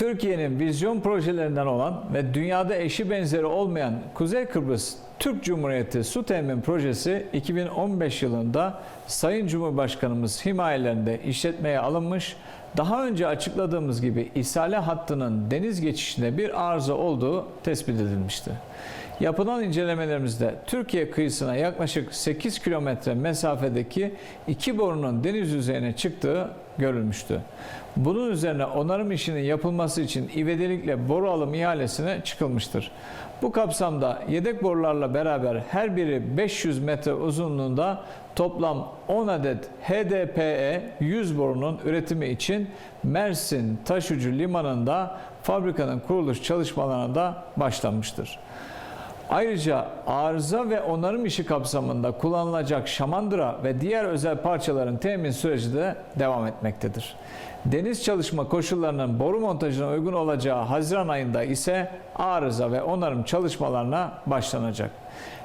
Türkiye'nin vizyon projelerinden olan ve dünyada eşi benzeri olmayan Kuzey Kıbrıs Türk Cumhuriyeti Su Temin Projesi 2015 yılında Sayın Cumhurbaşkanımız himayelerinde işletmeye alınmış, daha önce açıkladığımız gibi İsale hattının deniz geçişinde bir arıza olduğu tespit edilmişti. Yapılan incelemelerimizde Türkiye kıyısına yaklaşık 8 kilometre mesafedeki iki borunun deniz yüzeyine çıktığı görülmüştü. Bunun üzerine onarım işinin yapılması için ivedilikle boru alım ihalesine çıkılmıştır. Bu kapsamda yedek borularla beraber her biri 500 metre uzunluğunda toplam 10 adet HDPE 100 borunun üretimi için Mersin Taşucu Limanı'nda fabrikanın kuruluş çalışmalarına da başlanmıştır. Ayrıca arıza ve onarım işi kapsamında kullanılacak şamandıra ve diğer özel parçaların temin süreci de devam etmektedir. Deniz çalışma koşullarının boru montajına uygun olacağı Haziran ayında ise arıza ve onarım çalışmalarına başlanacak.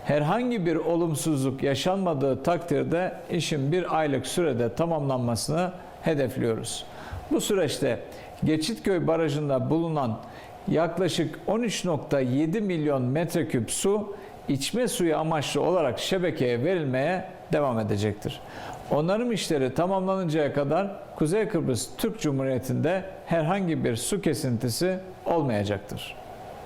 Herhangi bir olumsuzluk yaşanmadığı takdirde işin bir aylık sürede tamamlanmasını hedefliyoruz. Bu süreçte Geçitköy Barajı'nda bulunan yaklaşık 13.7 milyon metreküp su içme suyu amaçlı olarak şebekeye verilmeye devam edecektir. Onarım işleri tamamlanıncaya kadar Kuzey Kıbrıs Türk Cumhuriyeti'nde herhangi bir su kesintisi olmayacaktır.